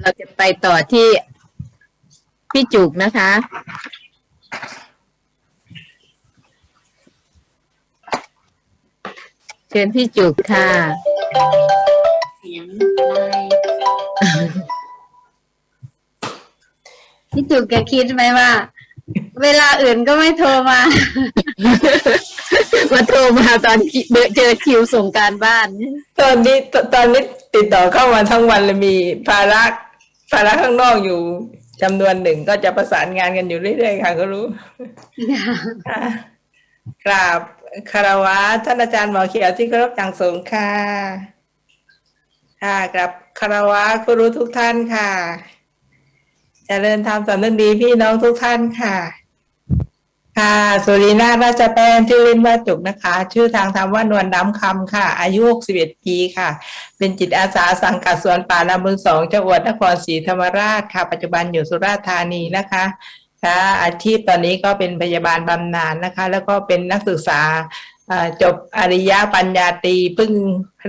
เราจะไปต่อที่พี่จุกนะคะ เชิญพี่จุกค่ะ เสียงไลน์พี่จุกแกคิดไหมว่า เวลาอื่นก็ไม่โทรมา มาโทรมาตอนเจอคิวส่งการบ้าน ตอนนี้ตตอนนี้ติดต่อเข้ามาทั้งวันเลยมีภาระ ภาระข้างนอกอยู่จำนวนหนึ่งก็จะประสานงานกันอยู่เรื่อยๆค่ะก็รู้ค่ะกราบคารวะท่านอาจารย์หมอเขียวที่เคารพจังสูงค่ะค่ะกราบคารวะครูรู้ทุกท่านค่ะเจริญธรรมสำนึกดีพี่น้องทุกท่านค่ะ ค่ะสุรินาถราชแป้นชื่อเล่นว่าจุกนะคะ ชื่อทางธรรมว่านวลดำคำค่ะ อายุ61ปีค่ะ เป็นจิตอาสาสังกัดสวนป่าลำบึงสองจังหวัดนครศรีธรรมราชค่ะ ปัจจุบันอยู่สุราษฎร์ธานีนะคะค่ะอาชีพตอนนี้ก็เป็นพยาบาลบำนาญนะคะ แล้วก็เป็นนักศึกษาจบอริยปัญญาตรีเพิ่ง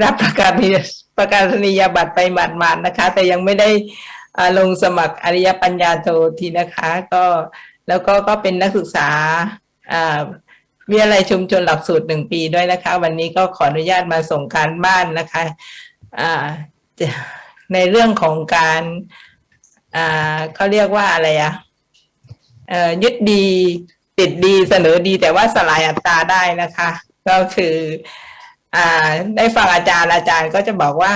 รับประกาศนียประกาศนียบัตรไปหมาดๆนะคะ แต่ยังไม่ได้ลงสมัครอริยปัญญาโททีนะคะ ก็ แล้วก็ก็เป็นนักศึกษาวิทยาลัยชุมชนหลักสูตรหนึ่งปีด้วยนะคะ วันนี้ก็ขออนุญาตมาส่งการบ้านนะคะะในเรื่องของการเขาเรียกว่าอะไรอะอ่อยึดดีติดดีเสนอดีแต่ว่าสลายอัตราได้นะคะ ก็คืออได้ฟังอาจารย์อาจารย์ก็จะบอกว่า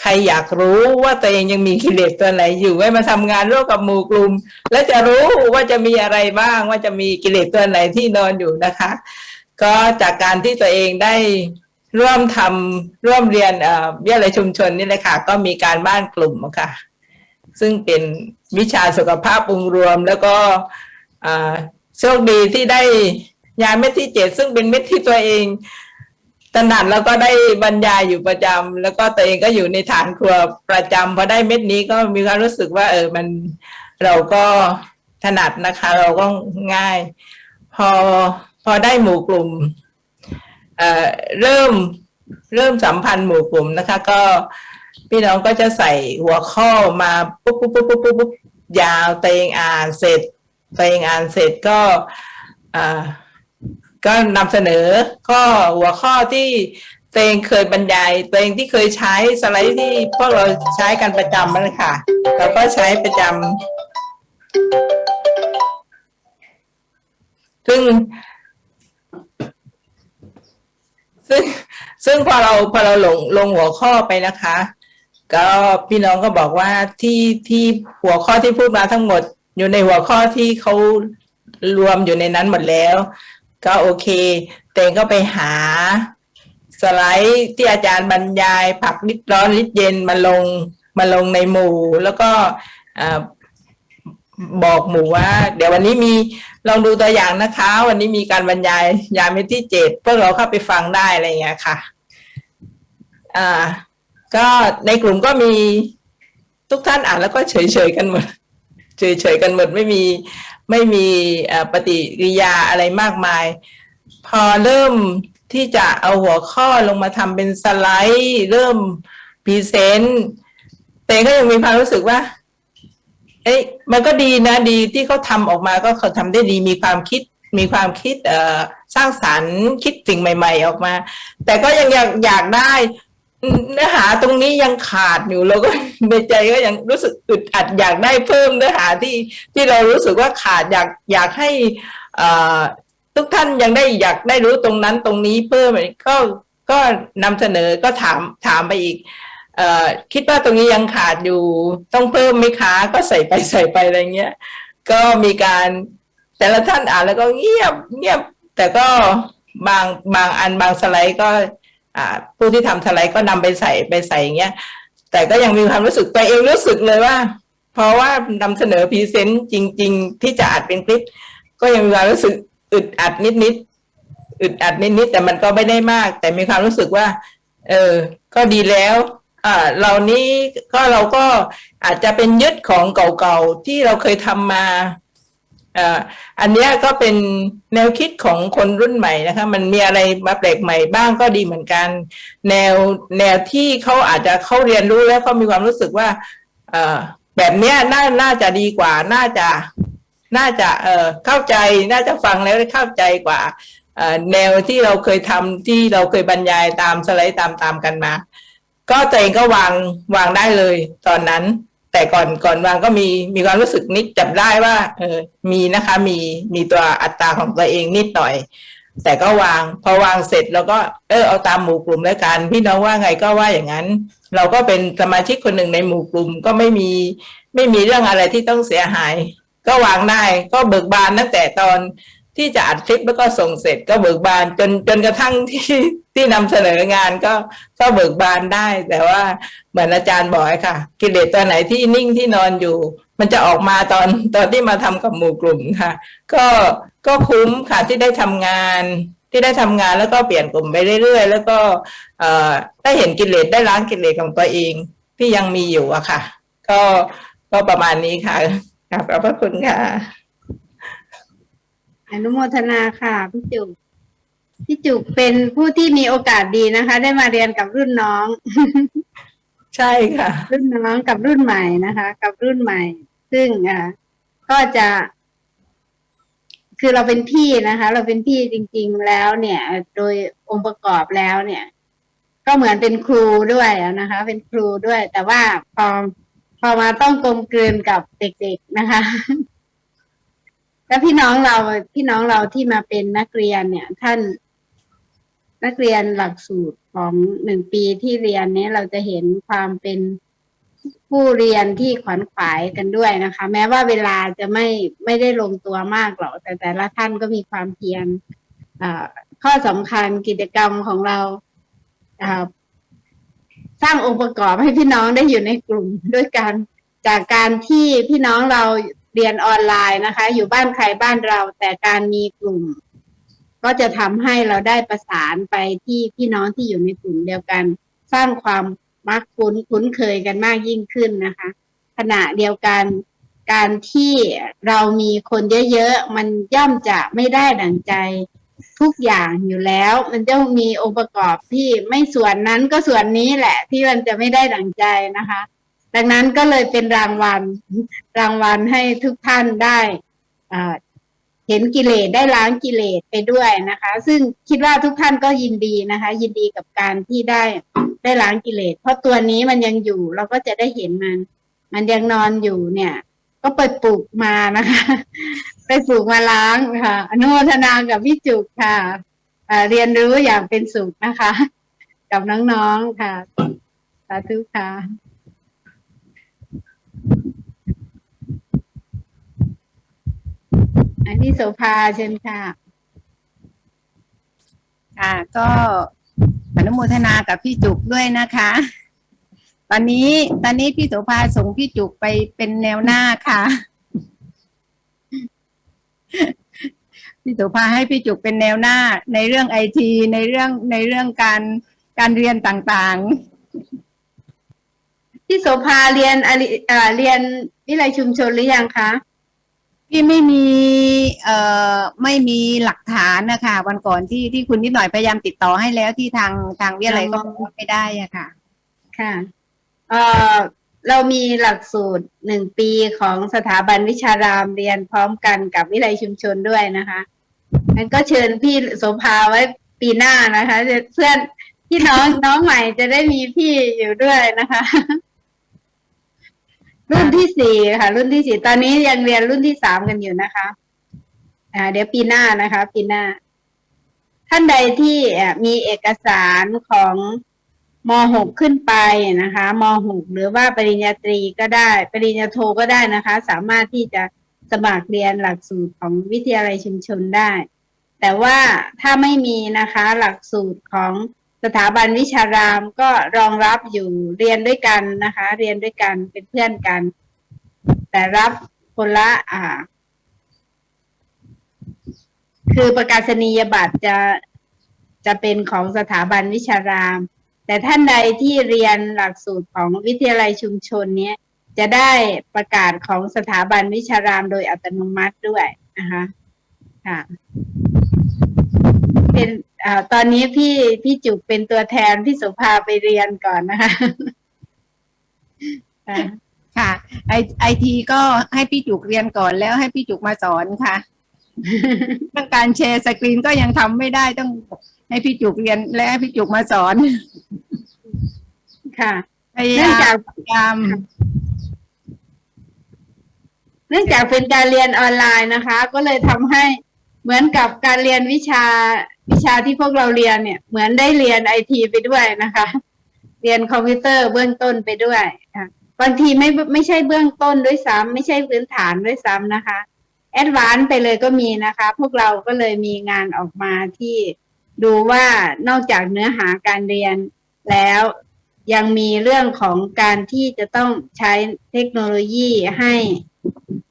ใครอยากรู้ว่าตัวเองยังมีกิเลสตัวไหนอยู่ให้มาทำงานร่วมกับหมู่กลุ่ม แล้วจะรู้ว่าจะมีอะไรบ้างว่าจะมีกิเลสตัวไหนที่นอนอยู่นะคะ ก็จากการที่ตัวเองได้ร่วมทำร่วมเรียนเอ่อวิทยาลัยชุมชนนี่เลยค่ะ ก็มีการบ้านกลุ่มค่ะ ซึ่งเป็นวิชาสุขภาพองค์รวม แล้วก็โชคดีที่ได้ยาเม็ดที่เจ็ดซึ่งเป็นเม็ดที่ตัวเอง ถนัดแล้วก็ได้บรรยายอยู่ประจำแล้วก็ตัวเองก็อยู่ในฐานครัวประจำพอได้เม็ดนี้ก็มีความรู้สึกว่า เออมันเราก็ถนัดนะคะ เราก็ง่าย พอพอได้หมู่กลุ่มเอ่อเริ่มเริ่มสัมพันธ์หมู่กลุ่มนะคะ ก็พี่น้องก็จะใส่หัวข้อมาปุ๊บปุ๊บปุ๊บปุ๊บปุ๊บยาวเตวเองอ่านเสร็จเตวเองอ่านเสร็จก็อ่า ก็นำเสนอข้อหัวข้อที่ตัวเองเคยบรรยายตัวเองที่เคยใช้สไลด์ที่พวกเราใช้กันประจำนั่นแหละค่ะเราก็ใช้ประจำซึ่งซึ่งซึ่งพอเราพอเราลงลงหัวข้อไปนะคะ ก็พี่น้องก็บอกว่าที่ที่หัวข้อที่พูดมาทั้งหมด อยู่ในหัวข้อที่เขารวมอยู่ในนั้นหมดแล้ว ก็โอเคเตงก็ไปหาสไลด์ที่อาจารย์บรรยาย ผักลิดร้อนลิดเย็นมาลงมาลงในหมู่ แล้วก็อบอกหมู่ว่า เดี๋ยววันนี้มีลองดูตัวอย่างนะคะ วันนี้มีการบรรยายยาเม็ดที่เจ็ดพวกเราเข้าไปฟังได้อะไรอย่างเงี้ยค่ะอ่าก็ในกลุ่มก็มีทุกท่านอ่านแล้วก็เฉยๆกันหมดเฉยๆกันหมดไม่มี ไม่มีปฏิกิริยาอะไรมากมาย พอเริ่มที่จะเอาหัวข้อลงมาทำเป็นสไลด์ เริ่มพรีเซนต์แต่ก็ยังมีความรู้สึกว่า เอ้ยมันก็ดีนะดีที่เขาทำออกมาก็เขาทำได้ดีมีความคิดมีความคิดเอ่อสร้างสรรค์คิดสิ่งใหม่ ๆ ออกมา แต่ก็ยังอยากอยากได้ เนื้อหาตรงนี้ยังขาดอยู่เราก็ในใจก็ยังรู้สึกอึดอัดอยากได้เพิ่มเนื้อหาที่ที่เรารู้สึกว่าขาดอยากอยากให้ทุกท่านยังได้อยากได้รู้ตรงนั้นตรงนี้เพิ่มก็ก็นำเสนอก็ถามถามไปอีกอคิดว่าตรงนี้ยังขาดอยู่ต้องเพิ่มไหมคะก็ใส่ไปใส่ไปอะไรเงี้ย ก็มีการแต่ละท่านอ่านแล้วก็เงียบเงียบแต่ก็บางบางอันบางสไลด์ก็ ผู้ที่ทำสไลด์ก็นำไปใส่ไปใส่อย่างเงี้ย แต่ก็ยังมีความรู้สึกตัวเองรู้สึกเลยว่า เพราะว่านำเสนอพรีเซนต์จริง ๆ ที่จะอัดเป็นคลิป ก็ยังมีความรู้สึกอึดอัดนิดๆอึดอัดนิดๆแต่มันก็ไม่ได้มาก แต่มีความรู้สึกว่า เออ ก็ดีแล้วอ่าเหล่านี้ก็เราก็อาจจะเป็นยึดของเก่าๆที่เราเคยทำมา อันนี้ก็เป็นแนวคิดของคนรุ่นใหม่นะคะ มันมีอะไรมาแปลกใหม่บ้างก็ดีเหมือนกัน แนวแนวที่เขาอาจจะเขาเรียนรู้แล้วเขามีความรู้สึกว่าแบบเนี้ยน่าน่าจะดีกว่าน่าจะน่าจะเอ่อเข้าใจน่าจะฟังแล้วได้เข้าใจกว่าแนวที่เราเคยทำที่เราเคยบรรยายตามสไลด์ตามตามกันมา ก็ตัวเองก็วางวางได้เลยตอนนั้น แต่ก่อนก่อนวางก็มีมีความรู้สึกนิดจับได้ว่าเออมีนะคะมีมีตัวอัตราของตัวเองนิดหน่อย แต่ก็วางพอวางเสร็จแล้วก็เออเอาตามหมู่กลุ่มแล้วกันพี่น้องว่าไงก็ว่าอย่างนั้น เราก็เป็นสมาชิกคนหนึ่งในหมู่กลุ่มก็ไม่มีไม่มีเรื่องอะไรที่ต้องเสียหาย ก็วางได้ก็เบิกบานตั้งแต่ตอนที่จะอัดคลิปแล้วก็ส่งเสร็จก็เบิกบานจนจนกระทั่งที่ ที่นำเสนองานก็ก็เบิกบานได้ แต่ว่าเหมือนอาจารย์บอกค่ะ กิเลสตัวไหนที่นิ่งที่นอนอยู่ มันจะออกมาตอนตอนที่มาทำกับหมู่กลุ่มค่ะ ก็ก็คุ้มค่ะที่ได้ทำงานที่ได้ทำงานแล้วก็เปลี่ยนกลุ่มไปเรื่อยๆ แล้วก็เอ่อได้เห็นกิเลสได้ล้างกิเลสของตัวเองที่ยังมีอยู่อะค่ะ ก็ก็ประมาณนี้ค่ะขอบพระคุณค่ะอนุโมทนาค่ะพี่จุก พี่จุกเป็นผู้ที่มีโอกาสดีนะคะ ได้มาเรียนกับรุ่นน้อง ใช่ค่ะ รุ่นน้องกับรุ่นใหม่นะคะ กับรุ่นใหม่ ซึ่งอ่าก็จะ คือเราเป็นพี่นะคะ เราเป็นพี่จริง ๆแล้วเนี่ย โดยองค์ประกอบแล้วเนี่ย ก็เหมือนเป็นครูด้วยอะนะคะ เป็นครูด้วย แต่ว่าพอพอมาต้องกลมกลืนกับเด็ก ๆนะคะแล้วพี่น้องเราพี่น้องเราที่มาเป็นนักเรียนเนี่ย ท่าน นักเรียนหลักสูตรของหนึ่งปีที่เรียนนี้เราจะเห็นความเป็นผู้เรียนที่ขวัญขวายกันด้วยนะคะ แม้ว่าเวลาจะไม่ไม่ได้ลงตัวมากหรอกแต่แต่ละท่านก็มีความเพียรข้อสำคัญกิจกรรมของเราอ่าสร้างองค์ประกอบให้พี่น้องได้อยู่ในกลุ่มด้วยกันจากการที่พี่น้องเราเรียนออนไลน์นะคะ อยู่บ้านใครบ้านเรา แต่การมีกลุ่ม ก็จะทำให้เราได้ประสานไปที่พี่น้องที่อยู่ในกลุ่มเดียวกัน สร้างความมักคุ้นคุ้นเคยกันมากยิ่งขึ้นนะคะ ขณะเดียวกันการที่เรามีคนเยอะๆ มันย่อมจะไม่ได้ดังใจทุกอย่างอยู่แล้ว มันจะมีองค์ประกอบที่ไม่ส่วนนั้นก็ส่วนนี้แหละ ที่มันจะไม่ได้ดังใจนะคะ ดังนั้นก็เลยเป็นรางวัลรางวัลให้ทุกท่านได้อ่า เห็นกิเลสได้ล้างกิเลสไปด้วยนะคะ ซึ่งคิดว่าทุกท่านก็ยินดีนะคะ ยินดีกับการที่ได้ได้ล้างกิเลสเพราะตัวนี้มันยังอยู่เราก็จะได้เห็นมัน มันยังนอนอยู่เนี่ย ก็ไปปลูกมานะคะ ไปปลูกมาล้างค่ะอนุโมทนากับพี่จุกค่ะเรียนรู้อย่างเป็นสุขนะคะ กับน้องๆค่ะสาธุค่ะ อันที่โสภาเชิญค่ะ ค่ะ ก็อนุโมทนากับพี่จุกด้วยนะคะ ตอนนี้ตอนนี้พี่โสภาส่งพี่จุกไปเป็นแนวหน้าค่ะ พี่โสภาให้พี่จุกเป็นแนวหน้า ในเรื่องไอทีในเรื่องในเรื่องการการเรียนต่างพี่โสภาเรียนอริเอ่อเรียนวิไลชุมชนหรือยังคะๆ พี่ไม่มีเอ่อไม่มีหลักฐานนะคะวันก่อนที่ที่คุณนิดหน่อยพยายามติดต่อให้แล้วที่ทางทางวิทยาลัยก็ไม่ได้อะค่ะ ค่ะเอ่อเรามีหลักสูตรหนึ่งปีของสถาบันวิชารามเรียนพร้อมกันกับวิไลชุมชนด้วยนะคะงั้นก็เชิญพี่โสภาไว้ปีหน้านะคะเพื่อนพี่น้องน้องใหม่จะได้มีพี่อยู่ด้วยนะคะ รุ่นที่สี่ค่ะ รุ่นที่สี่ตอนนี้ยังเรียนรุ่นที่สามกันอยู่นะคะ อ่า เดี๋ยวปีหน้านะคะ ปีหน้า ท่านใดที่มีเอกสารของม .6 ขึ้นไปนะคะม .6 หรือว่าปริญญาตรีก็ได้ ปริญญาโทก็ได้นะคะ สามารถที่จะสมัครเรียนหลักสูตรของวิทยาลัยชุมชนได้ แต่ว่าถ้าไม่มีนะคะ หลักสูตรของ สถาบันวิชารามก็รองรับอยู่เรียนด้วยกันนะคะ เรียนด้วยกันเป็นเพื่อนกัน แต่รับคนละอ่า คือประกาศนียบัตรจะจะเป็นของสถาบันวิชาราม แต่ท่านใดที่เรียนหลักสูตรของวิทยาลัยชุมชนเนี้ยจะได้ประกาศของสถาบันวิชารามโดยอัตโนมัติด้วยนะคะค่ะ เป็นอ่าตอนนี้พี่พี่จุกเป็นตัวแทนพี่โสุภาไปเรียนก่อนนะคะค่ะค่ะไอไอทีก็ให้พี่จุกเรียนก่อนแล้วให้พี่จุกมาสอนค่ะเรื่องการแชร์สกรีนก็ยังทำไม่ได้ต้องให้พี่จุกเรียนและให้พี่จุกมาสอน ค่ะพยาเนื่องยาจากมพยายามเนื่องจากเป็นการเรียนออนไลน์นะคะ ก็เลยทำให้เหมือนกับการเรียนวิชา วิชาที่พวกเราเรียนเนี่ย เหมือนได้เรียนไอทีไปด้วยนะคะ เรียนคอมพิวเตอร์เบื้องต้นไปด้วยค่ะบางทีไม่ไม่ใช่เบื้องต้นด้วยซ้ำไม่ใช่พื้นฐานด้วยซ้ำนะคะแอดวานซ์ไปเลยก็มีนะคะ พวกเราก็เลยมีงานออกมาที่ดูว่านอกจากเนื้อหาการเรียนแล้วยังมีเรื่องของการที่จะต้องใช้เทคโนโลยีให้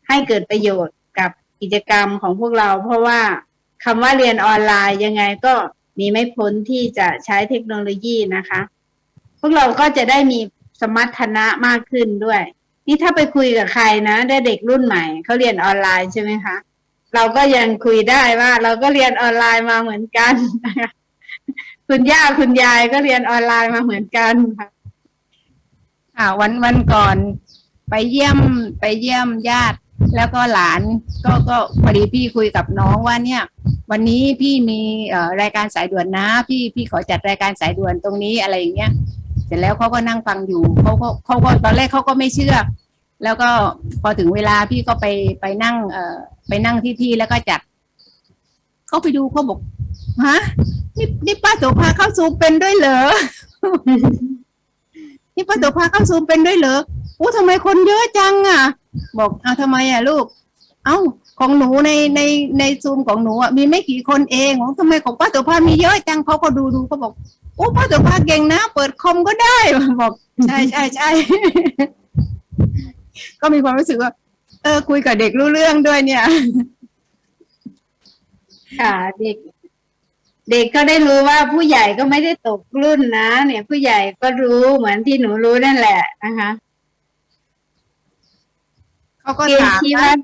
ให้เกิดประโยชน์กับกิจกรรมของพวกเรา เพราะว่า คำว่าเรียนออนไลน์ยังไงก็หนีไม่พ้นที่จะใช้เทคโนโลยีนะคะ พวกเราก็จะได้มีสมรรถนะมากขึ้นด้วย นี่ถ้าไปคุยกับใครนะได้เด็กรุ่นใหม่เขาเรียนออนไลน์ใช่ไหมคะเราก็ยังคุยได้ว่า เราก็เรียนออนไลน์มาเหมือนกันคะคุณย่าคุณยายก็เรียนออนไลน์มาเหมือนกันค่ะค่ะวันวันก่อนไปเยี่ยมไปเยี่ยมญาติ แล้วก็หลานก็ก็พอดีพี่คุยกับน้องว่าเนี่ย วันนี้พี่มีเอ่อรายการสายด่วนนะ พี่พี่ขอจัดรายการสายด่วนตรงนี้อะไรอย่างเงี้ยเสร็จแล้วเขาก็นั่งฟังอยู่เขาก็เขาก็ตอนแรกเขาก็ไม่เชื่อ แล้วก็พอถึงเวลาพี่ก็ไปไปนั่ง เอ่อไปนั่งที่ที่แล้วก็จัดเขาไปดูเขาบอกฮะนี่นี่ป้าโสภาเข้าซูมเป็นด้วยเหรอนี่ป้าโสภาเข้าซูมเป็นด้วยเหรอโอ้ทำไมคนเยอะจังอะ บอกเอาทำไมอะลูก เอ้าของหนูในในในซูมของหนูอะมีไม่กี่คนเองของทำไมของป้าโสภามีเยอะจังเขาก็ดูดูเขาบอกโอ้ป้าโสภาเก่งนะ เปิดคอมก็ได้บอกใช่ใช่ใช่ก็มีความรู้สึกว่า เออ คุยกับเด็กรู้เรื่องด้วยเนี่ย ค่ะเด็ก เด็กก็ได้รู้ว่าผู้ใหญ่ก็ไม่ได้ตกรุ่นนะ เนี่ย ผู้ใหญ่ก็รู้เหมือนที่หนูรู้นั่นแหละนะคะ เขาก็เกณฑ์ถามชี้วัด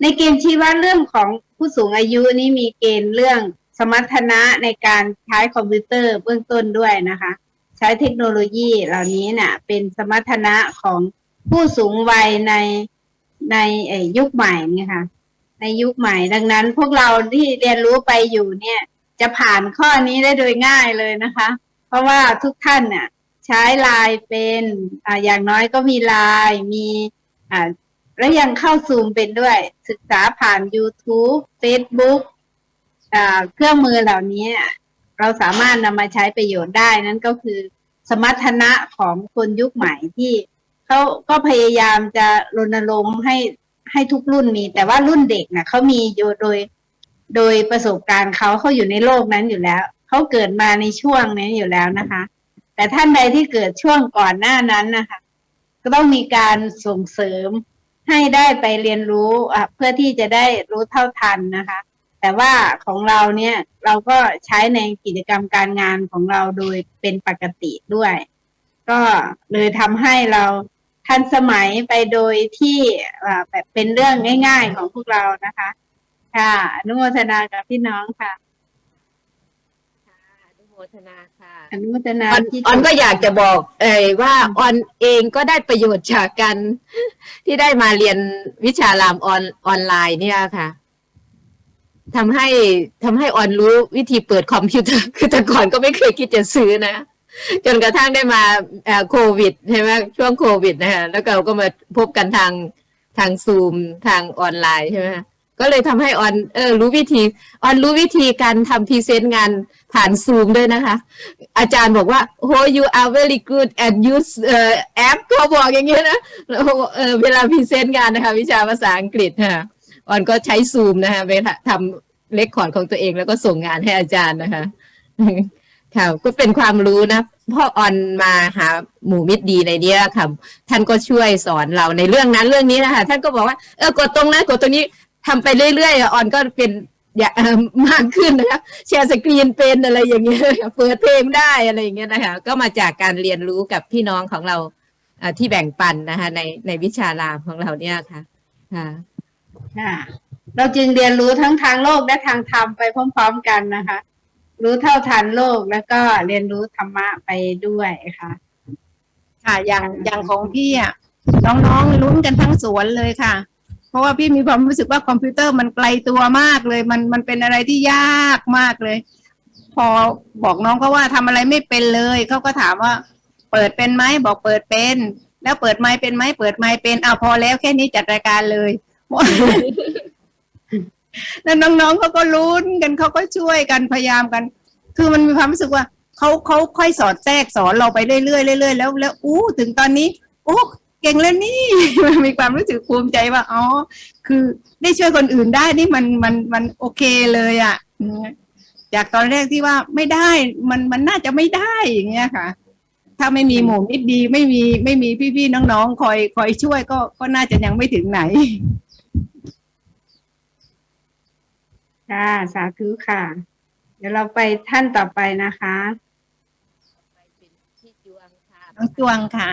ในเกณฑ์ชี้วัดเรื่องของผู้สูงอายุนี่มีเกณฑ์เรื่องสมรรถนะในการใช้คอมพิวเตอร์เบื้องต้นด้วยนะคะ ใช้เทคโนโลยีเหล่านี้น่ะ เป็นสมรรถนะของผู้สูงวัยในในเอ่ยยุคใหม่เนี่ยค่ะ ในยุคใหม่ ดังนั้นพวกเราที่เรียนรู้ไปอยู่เนี่ย จะผ่านข้อนี้ได้โดยง่ายเลยนะคะ เพราะว่าทุกท่านเนี่ยใช้ไลน์เป็นอ่าอย่างน้อยก็มีไลน์มีอ่า แล้วยังเข้าซูมเป็นด้วย ศึกษาผ่าน YouTube Facebook เครื่องมือเหล่านี้เราสามารถนำมาใช้ประโยชน์ได้นั่นก็คือ สมรรถนะของคนยุคใหม่ที่เขาก็พยายามจะรณรงค์ให้ให้ทุกรุ่นมี แต่ว่ารุ่นเด็กนะเขามีอยู่โดย โดยประสบการณ์เขาเขาอยู่ในโลกนั้นอยู่แล้วเขาเกิดมาในช่วงนี้อยู่แล้วนะคะ แต่ท่านใดที่เกิดช่วงก่อนหน้านั้นนะคะ ก็ต้องมีการส่งเสริม ให้ได้ไปเรียนรู้เพื่อที่จะได้รู้เท่าทันนะคะ แต่ว่าของเราเนี่ยเราก็ใช้ในกิจกรรมการงานของเราโดยเป็นปกติด้วย ก็เลยทำให้เราทันสมัยไปโดยที่แบบเป็นเรื่องง่าย ๆของพวกเรานะคะ ค่ะนุโมทนากับพี่น้องค่ะ โมทนาค่ะอนุโมทนาออนที่ออนก็อยากจะบอก เอ่ยว่าออนเองก็ได้ประโยชน์จากการที่ได้มาเรียนวิชารามออนออนไลน์เนี่ยค่ะทำให้ทำให้ออนรู้วิธีเปิดคอมพิวเตอร์คือแต่ก่อนก็ไม่เคยคิดจะซื้อนะ จนกระทั่งได้มาเอ่อโควิดใช่ไหมช่วงโควิดนะคะแล้วเราก็มาพบกันทางทางซูมทางออนไลน์ใช่ไหมคะ ก็เลยทำให้ออนเออรู้วิธีออนรู้วิธีการทำพรีเซนต์งานผ่านซูมด้วยนะคะ อาจารย์บอกว่าโอ้ you are very good at use เอ่อแอปเขาบอกอย่างเงี้ยนะแล้วเออเวลาพรีเซนต์งานนะคะ วิชาภาษาอังกฤษค่ะออนก็ใช้ซูมนะคะไปทำเลคคอร์ดของตัวเองแล้วก็ส่งงานให้อาจารย์นะคะค่ะก็เป็นความรู้นะพ่อออนมาหาหมู่มิตรดีในเนี้ยค่ะ ท่านก็ช่วยสอนเราในเรื่องนั้นเรื่องนี้นะคะท่านก็บอกว่าเออกดตรงนั้นกดตรงนี้ ทำไปเรื่อยๆอะออนก็เป็นอย่าเอ่อมากขึ้นนะคะแชร์สกรีนเป็นอะไรอย่างเงี้ยเปิดเพลงได้อะไรอย่างเงี้ยนะคะ ก็มาจากการเรียนรู้กับพี่น้องของเราอ่าที่แบ่งปันนะคะ ในในวิชารามของเราเนี่ยค่ะค่ะค่ะเราจึงเรียนรู้ทั้งทางโลกและทางธรรมไปพร้อม ๆ กันนะคะ รู้เท่าทันโลกแล้วก็เรียนรู้ธรรมะไปด้วยค่ะ ค่ะอย่างอย่างของพี่อะน้องๆลุ้นกันทั้งสวนเลยค่ะ เพราะว่าพี่มีความรู้สึกว่าคอมพิวเตอร์มันไกลตัวมากเลย มันมันเป็นอะไรที่ยากมากเลย พอบอกน้องเขาว่าทำอะไรไม่เป็นเลยเขาก็ถามว่า เปิดเป็นไหมบอกเปิดเป็น แล้วเปิดไมค์เป็นไหมเปิดไมค์เป็นเอาพอแล้วแค่นี้จัดรายการเลยแล้วน้องๆเขาก็ลุ้นกันเขาก็ช่วยกันพยายามกัน คือมันมีความรู้สึกว่าเขาเขาค่อยสอดแทรกสอนเราไปเรื่อยๆเรื่อยๆแล้วแล้วอู้ถึงตอนนี้โอ้ เก่งแล้วนี่มันมีความรู้สึกภูมิใจว่าอ๋อคือได้ช่วยคนอื่นได้นี่มันมันมันโอเคเลยอะ่ะอืมจากตอนแรกที่ว่าไม่ได้มันมันน่าจะไม่ได้อย่างเงี้ยค่ะ ถ้าไม่มีหมู่มิตรดีไม่มีไม่มีพี่ๆน้องๆคอยคอยช่วยก็ก็น่าจะยังไม่ถึงไหนค่ะสาธุค่ะ เดี๋ยวเราไปท่านต่อไปนะคะไปเป็นที่จวงค่ะน้องจวงค่ะ